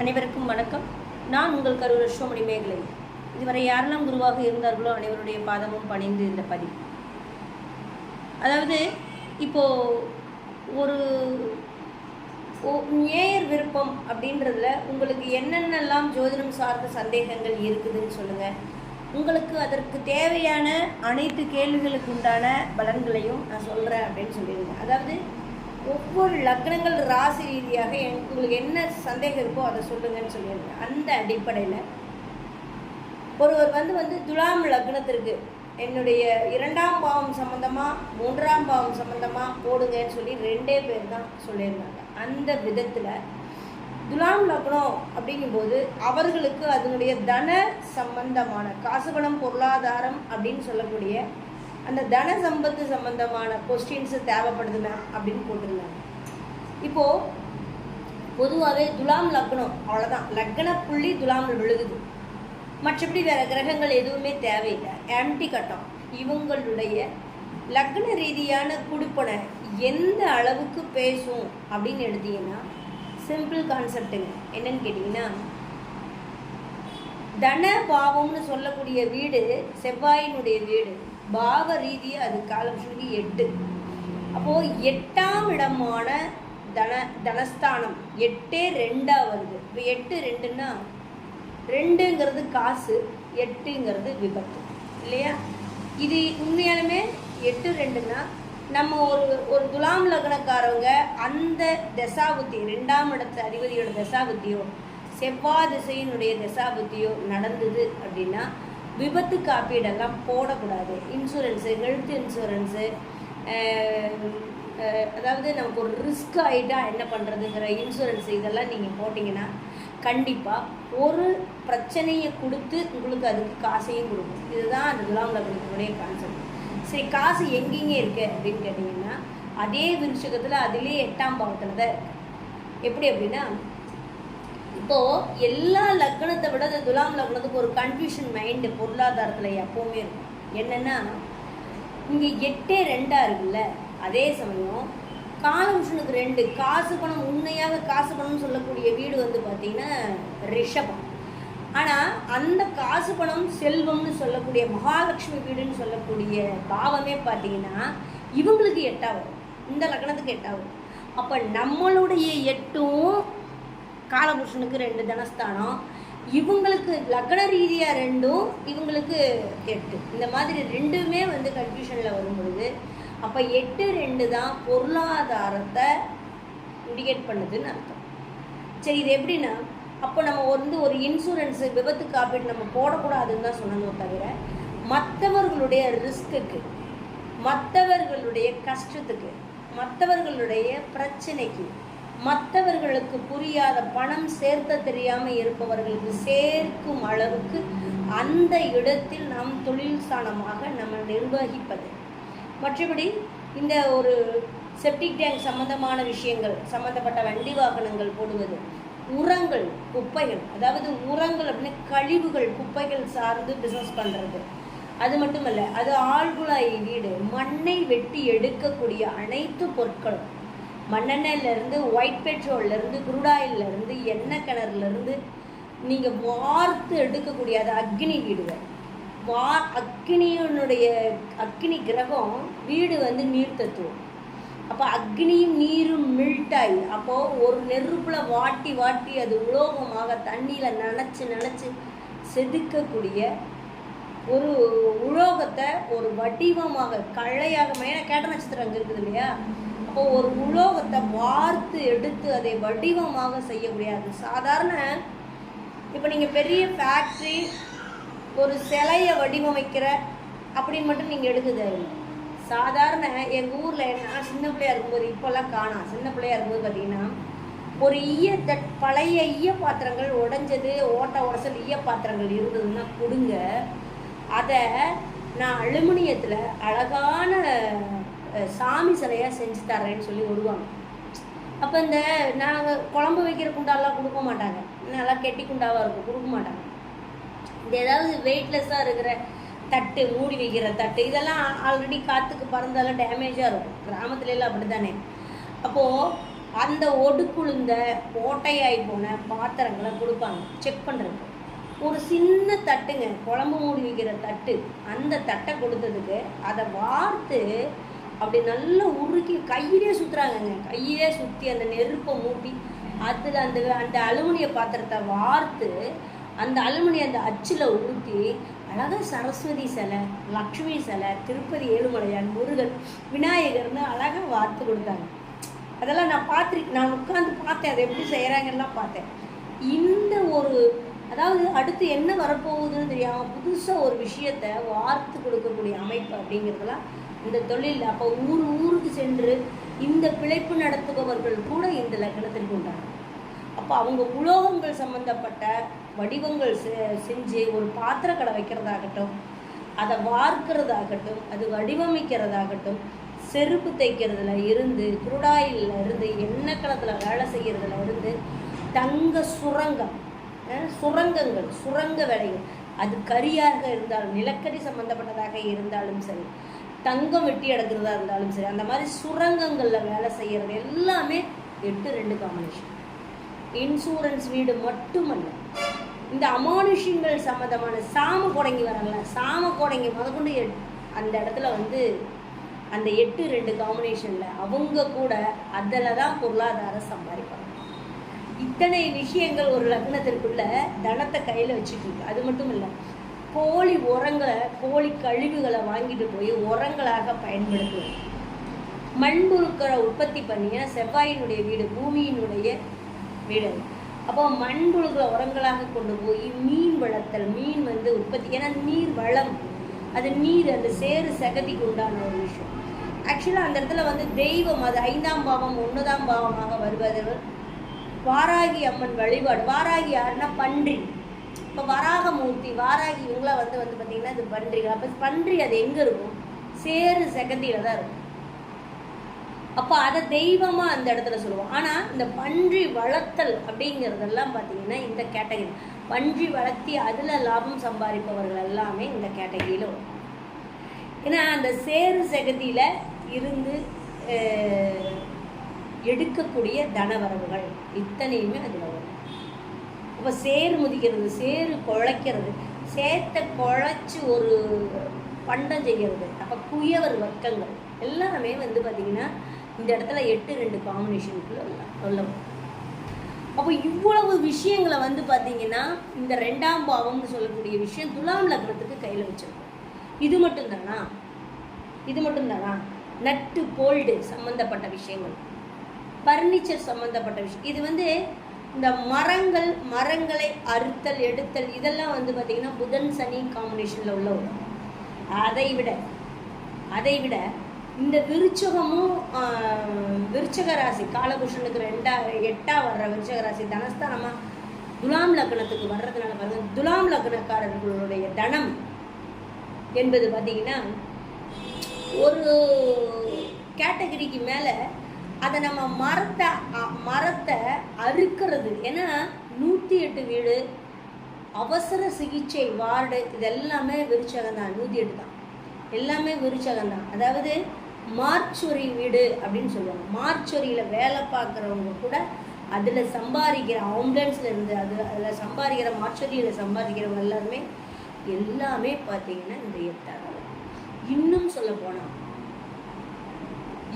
அனைவருக்கும் வணக்கம். நான் உங்கள் கரூர் அஸ்வமணி மேகலை. இதுவரை யாரெல்லாம் குருவாக இருந்தார்களோ அனைவருடைய பாதமும் பணிந்து இந்த பதிவு. அதாவது இப்போ ஒரு நேயர் விருப்பம் அப்படின்றதுல உங்களுக்கு என்னென்னலாம் ஜோதிடம் சார்ந்த சந்தேகங்கள் இருக்குதுன்னு சொல்லுங்க. உங்களுக்கு அதற்கு தேவையான அனைத்து கேள்விகளுக்கு உண்டான பலன்களையும் நான் சொல்கிறேன் அப்படின்னு சொல்லியிருந்தேன் அதாவது ஒவ்வொரு லக்னங்கள் ராசி ரீதியாக உங்களுக்கு என்ன சந்தேகம் இருக்கோ அதை சொல்லுங்கன்னு சொல்லியிருந்தேன். அந்த அடிப்படையில் ஒருவர் வந்து வந்து துலாம் லக்னத்திற்கு என்னுடைய இரண்டாம் பாவம் சம்மந்தமாக மூன்றாம் பாவம் சம்மந்தமாக போடுங்கன்னு சொல்லி ரெண்டே பேர் தான் சொல்லியிருந்தாங்க. அந்த விதத்தில் துலாம் லக்னம் அப்படிங்கும்போது அவர்களுக்கு அதனுடைய தன சம்பந்தமான காசுபணம் பொருளாதாரம் அப்படின்னு சொல்லக்கூடிய அந்த தன சம்பத்து சம்பந்தமான கொஸ்டின்ஸ் தேவைப்படுது மேம் அப்படின்னு போட்டிருந்தாங்க இப்போது பொதுவாகவே துலாம் லக்னம் அவ்வளோதான் லக்ன புள்ளி துலாமில் விழுகுது. மற்றபடி வேற கிரகங்கள் எதுவுமே தேவையில்லை. ஆன்டி கட்டம். இவங்களுடைய லக்ன ரீதியான குடுப்பனை எந்த அளவுக்கு பேசும் அப்படின்னு எடுத்தீங்கன்னா சிம்பிள் கான்செப்டுங்க என்னன்னு கேட்டிங்கன்னா தன பாவம்னு சொல்லக்கூடிய வீடு செவ்வாயினுடைய வீடு. பாவ ரீதியாக அது சொல்லி எட்டு. அப்போது எட்டாம் இடமான தன தனஸ்தானம். எட்டே ரெண்டாக வருது. இப்போ எட்டு ரெண்டுன்னா ரெண்டுங்கிறது காசு எட்டுங்கிறது விபத்து. இல்லையா? இது உண்மையாலுமே எட்டு ரெண்டுன்னா நம்ம ஒரு ஒரு துலாம் லக்னக்காரவங்க அந்த தசாபுத்தி ரெண்டாம் இடத்து அதிபதியோட தசாபுத்தியோ செவ்வாய் திசையினுடைய தசாபுத்தியோ நடந்தது அப்படின்னா விபத்து காப்பீடெல்லாம் போடக்கூடாது. இன்சூரன்ஸு ஹெல்த் இன்சூரன்ஸு அதாவது நமக்கு ஒரு ரிஸ்க் ஆகிட்டா என்ன பண்ணுறதுங்கிற இன்சூரன்ஸ் இதெல்லாம் நீங்கள் போட்டிங்கன்னா கண்டிப்பாக ஒரு பிரச்சனையை கொடுத்து உங்களுக்கு அதுக்கு காசையும் கொடுக்கும். இதுதான் அந்த துலாம் லக்னத்தினுடைய கான்செப்ட் சரி காசு எங்கெங்கே இருக்குது அப்படின்னு கேட்டிங்கன்னா அதே விருஷகத்தில் அதிலே எட்டாம் பாவத்தில் தான் இருக்குது எப்படி அப்படின்னா இப்போது எல்லா லக்னத்தை விட அந்த துலாம் லக்னத்துக்கு ஒரு கன்ஃபியூஷன் மைண்டு பொருளாதாரத்தில் எப்போவுமே இருக்கும். என்னென்னா இங்கே எட்டே ரெண்டாக இருக்குல்ல அதே சமயம் காலபுஷனுக்கு ரெண்டு காசு பணம் உண்மையாக காசு பணம்னு சொல்லக்கூடிய வீடு வந்து பார்த்தீங்கன்னா ரிஷபம். ஆனால் அந்த காசு பணம் செல்வம்னு சொல்லக்கூடிய மகாலட்சுமி வீடுன்னு சொல்லக்கூடிய பாவமே பார்த்தீங்கன்னா இவங்களுக்கு எட்டாகும் இந்த லக்னத்துக்கு எட்டாகும் அப்போ நம்மளுடைய எட்டும் காலபுருஷனுக்கு ரெண்டு தனஸ்தானம். இவங்களுக்கு லக்ன ரீதியாக ரெண்டும் இவங்களுக்கு எட்டு. இந்த மாதிரி ரெண்டுமே வந்து கன்ஃபியூஷனில் வரும்பொழுது அப்போ எட்டு ரெண்டு தான் பொருளாதாரத்தை இண்டிகேட் பண்ணுதுன்னு அர்த்தம். சரி இது எப்படின்னா அப்போ நம்ம வந்து ஒரு இன்சூரன்ஸு விபத்து காப்பீடு நம்ம போடக்கூடாதுன்னு தான் சொல்லணும் தவிர மற்றவர்களுடைய ரிஸ்க்குக்கு மற்றவர்களுடைய கஷ்டத்துக்கு மற்றவர்களுடைய பிரச்சனைக்கு மற்றவர்களுக்கு புரியாத பணம் சேர்த்த தெரியாமல் இருப்பவர்களுக்கு சேர்க்கும் அளவுக்கு அந்த இடத்தில் நாம் தொழில் நம்ம நிர்வகிப்பது. மற்றபடி இந்த ஒரு செப்டிக் டேங்க் சம்பந்தமான விஷயங்கள் சம்பந்தப்பட்ட வண்டி வாகனங்கள் போடுவது உரங்கள் குப்பைகள் அதாவது உரங்கள் அப்படின்னு கழிவுகள் குப்பைகள் சார்ந்து பிஸ்னஸ் பண்ணுறது அது மட்டுமல்ல அது ஆழ்குழாய் வீடு மண்ணை வெட்டி எடுக்கக்கூடிய அனைத்து பொருட்களும் மண்ணெண்ணெயிலேருந்து ஒயிட் பெட்ரோல்லேருந்து குருடாயிலேருந்து எண்ணெய் கிணறுலேருந்து நீங்கள் வார்த்து எடுக்கக்கூடிய அது அக்னி வீடுகள் வா அக்னியினுடைய அக்னி கிரகம் வீடு வந்து நீர் தத்துவம். அப்போ அக்னியும் நீரும் மில்ட்டாயி அப்போது ஒரு நெருப்பில் வாட்டி வாட்டி அது உலோகமாக தண்ணியில் நனைச்சி நனைச்சு செதுக்கக்கூடிய ஒரு உலோகத்தை ஒரு வடிவமாக கழையாக ஏன்னா கேட்ட நட்சத்திரம் அங்கே இருக்குது இல்லையா? அப்போ ஒரு உலோகத்தை வார்த்து எடுத்து அதை வடிவமாக செய்ய முடியாது. சாதாரண இப்போ நீங்கள் பெரிய ஃபேக்ட்ரி ஒரு சிலையை வடிவமைக்கிற அப்படின்னு மட்டும் நீங்கள் எடுக்க சாதாரண எங்கள் ஊரில் என்ன சின்ன பிள்ளையா இருக்கும்போது இப்போல்லாம் காணாம் சின்ன பிள்ளையா இருக்கும்போது பார்த்தீங்கன்னா ஒரு ஈய தட் பழைய ஈய பாத்திரங்கள் உடைஞ்சது ஓட்ட உடசல் ஈய பாத்திரங்கள் இருந்ததுன்னா கொடுங்க. அதை நான் அலுமினியத்தில் அழகான சாமி சிலையாக செஞ்சு தர்றேன்னு சொல்லி விடுவாங்க அப்போ இந்த நாங்கள் குழம்பு வைக்கிற குண்டாலாம் கொடுக்க மாட்டாங்க. நல்லா கெட்டி குண்டாவாக இருக்கும் கொடுக்க மாட்டாங்க. இந்த ஏதாவது வெயிட்லெஸ்ஸாக இருக்கிற தட்டு மூடி வைக்கிற தட்டு இதெல்லாம் ஆல்ரெடி காற்றுக்கு பறந்தாலும் டேமேஜாக இருக்கும். கிராமத்துலலாம் அப்படி தானே அப்போது அந்த ஒடுக்குழுந்த ஓட்டையாகி போன பாத்திரங்களை கொடுப்பாங்க. செக் பண்ணுறதுக்கு ஒரு சின்ன தட்டுங்க குழம்பு மூடி வைக்கிற தட்டு அந்த தட்டை கொடுத்ததுக்கு அதை வார்த்து அப்படி நல்லா உருக்கி கையிலே சுற்றுறாங்கங்க கையிலே சுற்றி அந்த நெருப்பை மூட்டி அதில் அந்த அந்த அலுமினிய பாத்திரத்தை வார்த்து அந்த அலுமினிய அந்த அச்சில் ஊற்றி அழகாக சரஸ்வதி சிலை லக்ஷ்மி சிலை திருப்பதி ஏழுமலையான் முருகன் விநாயகர்னு அழகாக வார்த்து கொடுத்தாங்க. அதெல்லாம் நான் பார்த்துருக்கேன் நான் உட்காந்து பார்த்தேன். அதை எப்படி செய்கிறாங்கலாம் பார்த்தேன். இந்த ஒரு அதாவது அடுத்து என்ன வரப்போகுதுன்னு தெரியாமல் புதுசாக ஒரு விஷயத்த வார்த்து கொடுக்கக்கூடிய அமைப்பு அப்படிங்கிறதெல்லாம் இந்த தொழில் அப்போ ஊர் ஊருக்கு சென்று இந்த பிழைப்பு நடத்துபவர்கள் கூட இந்த லக்கணத்திற்கு உண்டாகும் அப்போ அவங்க உலோகங்கள் சம்பந்தப்பட்ட வடிவங்கள் செ- செஞ்சு ஒரு பாத்திர கடை வைக்கிறதாகட்டும் அதை வார்க்கிறதாகட்டும் அது வடிவமைக்கிறதாகட்டும் செருப்பு தைக்கிறதுல இருந்து குருடாயில் இருந்து எண்ணெய் களத்துல வேலை செய்கிறதுல இருந்து தங்க சுரங்கம் சுரங்கங்கள் சுரங்க வேலைகள். அது கரியாக இருந்தாலும் நிலக்கரி சம்பந்தப்பட்டதாக இருந்தாலும் சரி தங்கம் வெட்டி எடுக்கிறதா இருந்தாலும் சரி அந்த மாதிரி சுரங்கங்களில் வேலை செய்கிறது எல்லாமே எட்டு ரெண்டு காம்பினேஷன் இன்சூரன்ஸ் வீடு மட்டுமல்ல இந்த அமானுஷ்யங்கள் சம்மந்தமான சாம குடங்கி வரல சாம குடங்கி முதற்கொண்டு எட்- அந்த இடத்துல வந்து அந்த எட்டு ரெண்டு காம்பினேஷனில் அவங்க கூட அதில் தான் பொருளாதாரம் சம்பாதிப்பாங்க. இத்தனை விஷயங்கள் ஒரு லக்னத்திற்குள்ள தனத்தை கையில் வச்சுட்டு இருக்கு. அது மட்டும் இல்லை கோழி உரங்களை கோழி கழிவுகளை வாங்கிட்டு போய் உரங்களாக பயன்படுத்துவது மண்புழுக்களை உற்பத்தி பண்ணிய செவ்வாயினுடைய வீடு பூமியினுடைய வீடு. அப்போ மண்புழுக்களை உரங்களாக கொண்டு போய் மீன் வளர்த்தல் மீன் வந்து உற்பத்தி ஏன்னா நீர் வளம். அது நீர் அந்த சேறு சகதிக்கு உண்டான ஒரு விஷயம். ஆக்சுவலாக அந்த இடத்துல வந்து தெய்வம் அது ஐந்தாம் பாவம் ஒன்பதாம் பாவமாக வருவது. வாராகி அம்மன் வழிபாடு வாராகி யாருன்னா பன்றி. இப்போ வராகமூர்த்தி வாராகி இவங்களாம் வந்து வந்து பார்த்தீங்கன்னா இது பன்றிகள். அப்போ பன்றி அது எங்கே இருக்கும்? சேரு செகந்தியில் தான் இருக்கும். அப்போ அதை தெய்வமாக அந்த இடத்துல சொல்லுவோம். ஆனால் இந்த பன்றி வளர்த்தல் அப்படிங்கிறதெல்லாம் பார்த்தீங்கன்னா இந்த கேட்டகரி பன்றி வளர்த்தி அதில் லாபம் சம்பாதிப்பவர்கள் எல்லாமே இந்த கேட்டகரியில் வரும். ஏன்னா அந்த சேரு செகதியில் இருந்து எடுக்கக்கூடிய தனவரவுகள் இத்தனையுமே அதில் வரும். அப்போ சேறு முதிக்கிறது சேறு குழைக்கிறது. சேத்தை குழைச்சி ஒரு பண்டம் செய்கிறது அப்போ குயவர் வர்க்கங்கள். எல்லாமே வந்து பார்த்திங்கன்னா இந்த இடத்துல எட்டு ரெண்டு காம்பினேஷனுக்குள்ள சொல்லவும் அப்போ இவ்வளவு விஷயங்களை வந்து பார்த்தீங்கன்னா இந்த ரெண்டாம் பாவம்னு சொல்லக்கூடிய விஷயம் துலாம் லக்னத்துக்கு கையில் வச்சிருக்கோம். இது மட்டும்தானா? இது மட்டும்தானா? நட்டு போல்டு சம்மந்தப்பட்ட விஷயங்கள். பர்னிச்சர் சம்மந்தப்பட்ட விஷயம். இது வந்து இந்த மரங்கள் மரங்களை அறுத்தல் எடுத்தல் இதெல்லாம் வந்து பார்த்திங்கன்னா புதன் சனி காம்பினேஷனில் உள்ள ஒரு அதை விட அதை விட இந்த விருச்சகமும் விருச்சக ராசி காலபுஷனுக்கு ரெண்டா எட்டா வர்ற விருச்சக ராசி தனஸ்தானமாக துலாம் லக்னத்துக்கு வர்றதுனால பாருங்க துலாம் லக்னக்காரர்களுடைய தனம் என்பது பார்த்தீங்கன்னா ஒரு கேட்டகரிக்கு மேலே அதை நம்ம மரத்தை அ- மரத்தை அறுக்கிறது. ஏன்னா நூற்றி எட்டு வீடு அவசர சிகிச்சை வார்டு இது எல்லாமே விருச்சகம் தான் நூற்றி எட்டு தான். எல்லாமே விருச்சகம் தான் அதாவது மார்ச்சொரி வீடு அப்படின்னு சொல்லுவாங்க. மார்ச்சொரியில் வேலை பார்க்குறவங்க கூட அதில் சம்பாதிக்கிற ஆம்புலன்ஸில் இருந்து அது அதில் சம்பாதிக்கிற மார்ச்சொரியில் சம்பாதிக்கிறவங்க எல்லாருமே எல்லாமே பார்த்தீங்கன்னா இந்த எட்டாக இன்னும் சொல்ல போனால்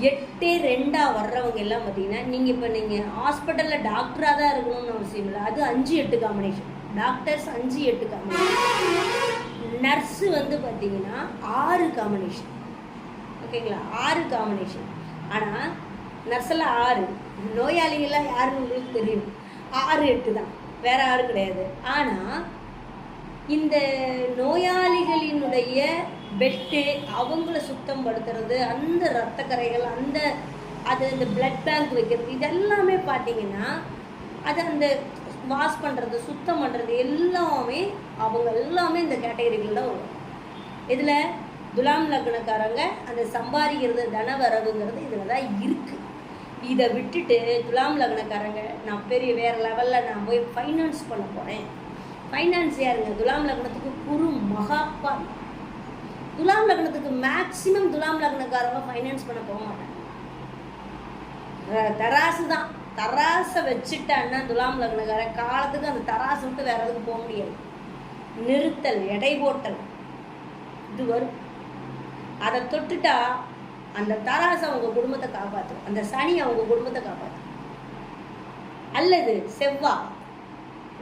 எட்டே ரெண்டாக வர்றவங்க எல்லாம் பார்த்தீங்கன்னா நீங்கள் இப்போ நீங்கள் ஹாஸ்பிட்டலில் டாக்டராக தான் இருக்கணும்னு அவசியம் இல்லை. அது அஞ்சு எட்டு காம்பினேஷன் டாக்டர்ஸ் அஞ்சு எட்டு காம்பினேஷன் நர்ஸு வந்து பார்த்தீங்கன்னா ஆறு காம்பினேஷன் ஓகேங்களா ஆறு காம்பினேஷன் ஆனால் நர்ஸெல்லாம் ஆறு. நோயாளிகள்லாம் யாருன்னு உங்களுக்கு தெரியும். ஆறு எட்டு தான். வேற ஆறு கிடையாது. ஆனால் இந்த நோயாளிகளினுடைய பெட்டு அவங்கள சுத்தம் படுத்துறது அந்த ரத்த கரைகள் அந்த அது அந்த பிளட் பேங்க் வைக்கிறது இதெல்லாமே பார்த்தீங்கன்னா அது அந்த வாஷ் பண்ணுறது சுத்தம் பண்ணுறது எல்லாமே அவங்க எல்லாமே இந்த கேட்டகரிகளில் தான் வரும். இதில் துலாம் லக்னக்காரங்க அந்த சம்பாதிக்கிறது தனவரவுங்கிறது இதில் தான் இருக்குது இதை விட்டுட்டு துலாம் லக்னக்காரங்க நான் பெரிய வேறு லெவலில் நான் போய் ஃபைனான்ஸ் பண்ண போகிறேன் ஃபைனான்ஸ் யாருங்க? துலாம் லக்னத்துக்கு குரு மகாப்பா துலாம் லக்னத்துக்கு மேக்ஸிமம் துலாம் லக்னக்காரங்க ஃபைனான்ஸ் பண்ண போக மாட்டாங்க. தராசு தான். தராசை வச்சுட்டான்னா துலாம் லக்னக்கார காலத்துக்கு அந்த தராசு விட்டு வேற எதுக்கு போக முடியாது. நிறுத்தல் எடை போட்டல் இது வரும். அதை தொட்டுட்டா அந்த தராசு அவங்க குடும்பத்தை காப்பாற்றும் அந்த சனி அவங்க குடும்பத்தை காப்பாற்றும் அல்லது செவ்வாய்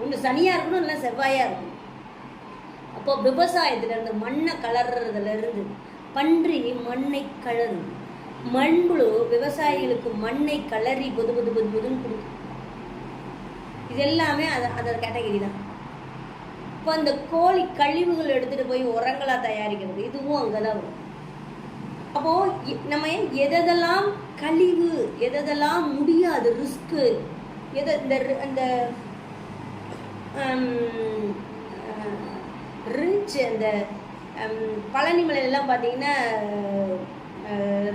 ஒன்று சனியாக இருக்கணும் இல்லை செவ்வாயாக இருக்கணும். அப்போ விவசாயத்துல இருந்து மண்ணை கலர்றதுல இருந்து பன்றி மண்ணை கலரும். மண்புழு விவசாயிகளுக்கு மண்ணை கலரி புது புது புது புதுன்னு கொடுக்கும். இது எல்லாமே அது அதோட கேட்டகரி தான். இப்போ அந்த கோழி கழிவுகள் எடுத்துட்டு போய் உரங்களா தயாரிக்கிறது இதுவும் அங்கதான் வரும். அப்போ நம்ம எதெல்லாம் கழிவு எதெல்லாம் முடியாது ரிஸ்க்கு எதை இந்த ரி- அந்த ரிஞ்ச் அந்த பழனி மலையிலலாம் பார்த்தீங்கன்னா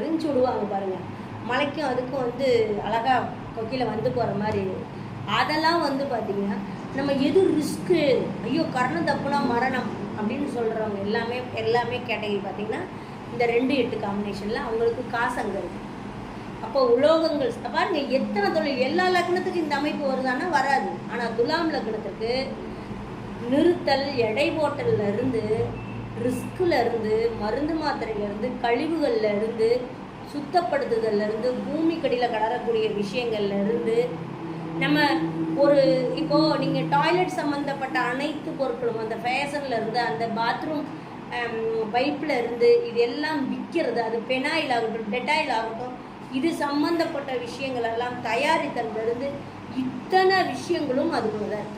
ரிஞ்ச் விடுவாங்க பாருங்கள் மலைக்கும் அதுக்கும் வந்து அழகா கொக்கியில் வந்து போகிற மாதிரி. அதெல்லாம் வந்து பார்த்தீங்கன்னா நம்ம எது ரிஸ்க்கு ஐயோ கரணம் தப்புனா மரணம் அப்படின்னு சொல்கிறவங்க எல்லாமே எல்லாமே கேட்டகரி பார்த்தீங்கன்னா இந்த ரெண்டு எட்டு காம்பினேஷனில் அவங்களுக்கு காசு அங்கே இருக்குது அப்போ உலோகங்கள் பாருங்கள் எத்தனை தொழில் எல்லா லக்னத்துக்கும் இந்த அமைப்பு வருதான்னா வராது. ஆனால் துலாம் லக்னத்துக்கு நிறுத்தல் எடை போட்டல்ல இருந்து ரிஸ்க்ல இருந்து மருந்து மாத்திரையிலேருந்து கழிவுகள்ல இருந்து சுத்தப்படுத்துதல்ல இருந்து பூமி கடியில் கடறக்கூடிய விஷயங்கள்ல இருந்து நம்ம ஒரு இப்போ நீங்க டாய்லெட் சம்பந்தப்பட்ட அனைத்து பொருட்களும் அந்த ஃபேஷன்ல இருந்து அந்த பாத்ரூம் பைப்பில் இருந்து இது எல்லாம் விற்கிறது. அது பெனாயில் ஆகட்டும் டெட்டாயில் ஆகட்டும் இது சம்பந்தப்பட்ட விஷயங்கள் எல்லாம் தயாரித்தல்ல இருந்து இத்தனை விஷயங்களும் அதுக்குள்ள தான்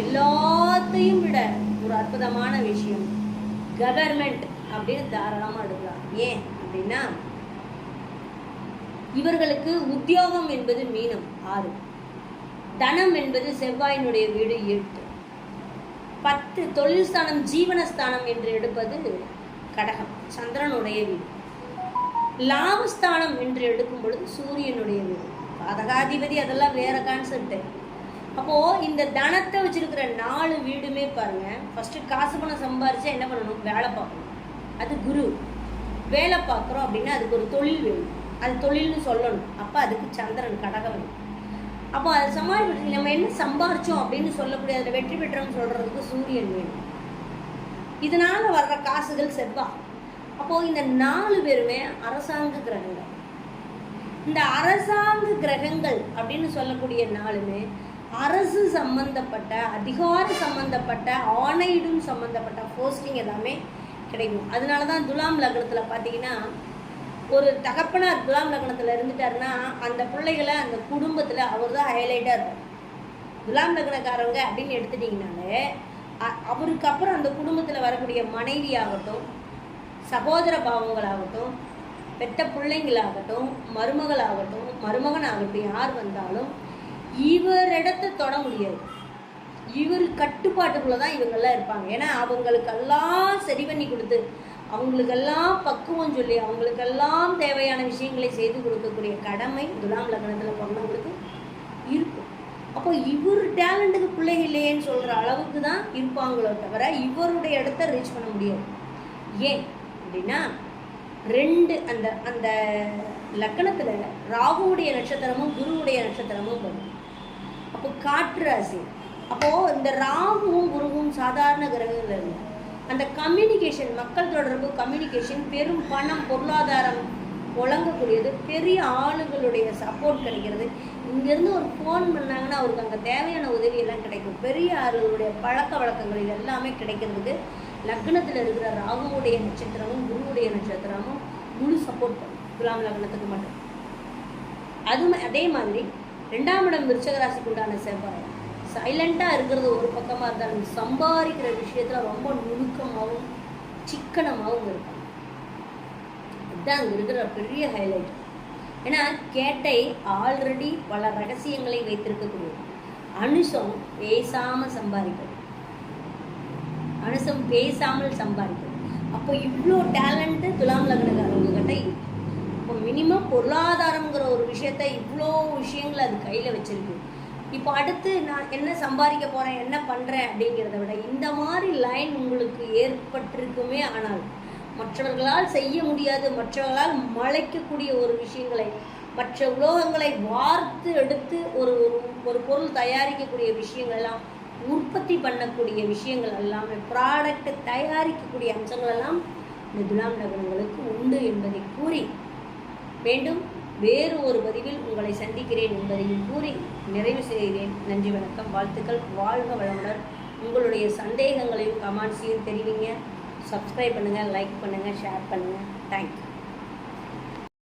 எல்லாத்தையும் விட ஒரு அற்புதமான விஷயம். கவர்மெண்ட் அப்படின்னு தாராளமாக எடுக்கலாம். ஏன் அப்படின்னா இவர்களுக்கு உத்தியோகம் என்பது மீனம் ஆறு. தனம் என்பது செவ்வாயினுடைய வீடு எட்டு. பத்து தொழில் ஸ்தானம் ஜீவனஸ்தானம் என்று எடுப்பது கடகம் சந்திரனுடைய வீடு. லாபஸ்தானம் என்று எடுக்கும் பொழுது சூரியனுடைய வீடு. பாதகாதிபதி அதெல்லாம் வேற கான்செப்ட் அப்போ இந்த தனத்தை வச்சிருக்கிற நாலு வீடுமே பாருங்க. ஃபர்ஸ்ட் காசு பணம் சம்பாரிச்சா என்ன பண்ணணும்? வேலை பார்க்கணும். அது குரு. வேலை பார்க்குறோம் அப்படின்னா அதுக்கு ஒரு தொழில் வேணும். அது தொழில்னு சொல்லணும். அப்போ அதுக்கு சந்திரன் கடகம். வேணும் அப்போ அதை சமாளிப்பது நம்ம என்ன சம்பாரிச்சோம் அப்படின்னு சொல்லக்கூடிய அதில் வெற்றி பெற்றோம்னு சொல்றதுக்கு சூரியன் வேணும். இதனால வர்ற காசுகள் செவ்வா. அப்போ இந்த நாலு பேருமே அரசாங்க கிரகங்கள். இந்த அரசாங்க கிரகங்கள் அப்படின்னு சொல்லக்கூடிய நாளுமே அரசு சம்பந்தப்பட்ட அதிகார சம்பந்தப்பட்ட ஆணையிடும் சம்பந்தப்பட்ட போஸ்டிங் எல்லாமே கிடைக்கும். அதனால தான் துலாம் லக்னத்தில் பார்த்தீங்கன்னா ஒரு தகப்பனார் துலாம் லக்னத்தில் இருந்துட்டாருன்னா அந்த பிள்ளைகளை அந்த குடும்பத்தில் அவர் தான் ஹைலைட்டாக இருக்கும் துலாம் லக்னக்காரவங்க அப்படின்னு எடுத்துட்டிங்கனாலே அ- அவருக்கு அப்புறம் அந்த குடும்பத்தில் வரக்கூடிய மனைவி ஆகட்டும் சகோதர பாவங்களாகட்டும் பெற்ற பிள்ளைங்களாகட்டும் மருமகளாகட்டும் மருமகன் ஆகட்டும் யார் வந்தாலும் இவரிடத்தை தொட முடியாது. இவர் கட்டுப்பாட்டுக்குள்ள தான் இவங்கெல்லாம் இருப்பாங்க. ஏன்னா அவங்களுக்கெல்லாம் சரி பண்ணி கொடுத்து அவங்களுக்கெல்லாம் பக்குவம் சொல்லி அவங்களுக்கெல்லாம் தேவையான விஷயங்களை செய்து கொடுக்கக்கூடிய கடமை துலாம் லக்னத்தில் பிறந்தவங்களுக்கு இருக்கும். அப்போ இவர் டேலண்ட்டுக்கு பிள்ளைங்க இல்லையேன்னு சொல்கிற அளவுக்கு தான் இருப்பாங்களோ தவிர இவருடைய இடத்த ரீச் பண்ண முடியாது. ஏன் அப்படின்னா ரெண்டு அந்த அந்த லக்கணத்தில் ராகுவுடைய நட்சத்திரமும் குருவுடைய நட்சத்திரமும் வரும். அப்போ காற்று ராசி அப்போது இந்த ராகுவும் குருவும் சாதாரண கிரகங்கள் இல்லை அந்த கம்யூனிகேஷன் மக்கள் தொடர்பு கம்யூனிகேஷன் பெரும் பணம் பொருளாதாரம் புழங்கக்கூடியது பெரிய ஆளுங்களுடைய சப்போர்ட் கிடைக்கிறது. இங்கேருந்து ஒரு ஃபோன் பண்ணாங்கன்னா அவருக்கு அங்கே தேவையான உதவி எல்லாம் கிடைக்கும். பெரிய ஆளுகளுடைய பழக்க வழக்கங்கள் இது எல்லாமே கிடைக்கிறதுக்கு லக்னத்தில் இருக்கிற ராகுவுடைய நட்சத்திரமும் குருவுடைய நட்சத்திரமும் முழு சப்போர்ட் பண்ணும். துலாம் லக்னத்துக்கு மட்டும். அதுவும் அதே மாதிரி ரெண்டாம் இடம் விருச்சகராசிக்கு உண்டான செவ்வாய். சைலண்ட்டாக இருக்கிறது ஒரு பக்கமாக இருந்தாலும் சம்பாதிக்கிற விஷயத்தில் ரொம்ப நுணுக்கமாகவும் சிக்கனமாகவும் இருப்பாங்க இதுதான் அங்கே இருக்கிற பெரிய ஹைலைட் ஏன்னா கேட்டை ஆல்ரெடி பல ரகசியங்களை வைத்திருக்கக்கூடியது அனுஷம் பேசாமல் சம்பாதிக்கிறது. அனுசம் பேசாமல் சம்பாதிக்கிறது. அப்போ இவ்வளோ டேலண்ட்டு துலாம் லக்னக்காரங்க கிட்ட மினிமம் பொருளாதாரங்கிற ஒரு விஷயத்த இவ்வளோ விஷயங்கள் அது கையில் வச்சுருக்கு. இப்போ அடுத்து நான் என்ன சம்பாதிக்க போகிறேன் என்ன பண்ணுறேன் அப்படிங்கிறத விட இந்த மாதிரி லைன் உங்களுக்கு ஏற்பட்டிருக்குமே ஆனால் மற்றவர்களால் செய்ய முடியாது மற்றவர்களால் மலைக்கக்கூடிய ஒரு விஷயங்களை மற்ற உலோகங்களை வார்த்து எடுத்து ஒரு ஒரு- ஒரு பொருள் தயாரிக்கக்கூடிய விஷயங்கள் எல்லாம் உற்பத்தி பண்ணக்கூடிய விஷயங்கள் எல்லாமே ப்ராடக்ட் தயாரிக்கக்கூடிய அம்சங்கள் எல்லாம் இந்த துலாம் நகரங்களுக்கு உண்டு என்பதை கூறி மீண்டும் வேறு ஒரு பதிவில் உங்களை சந்திக்கிறேன் என்பதையும் கூறி நிறைவு செய்கிறேன். நன்றி வணக்கம். வாழ்த்துக்கள். வாழ்க வளமுடன். உங்களுடைய சந்தேகங்களையும் கமெண்ட்ஸையும் தெரிவிங்க. சப்ஸ்கிரைப் பண்ணுங்கள் லைக் பண்ணுங்கள் ஷேர் பண்ணுங்கள் தேங்க்யூ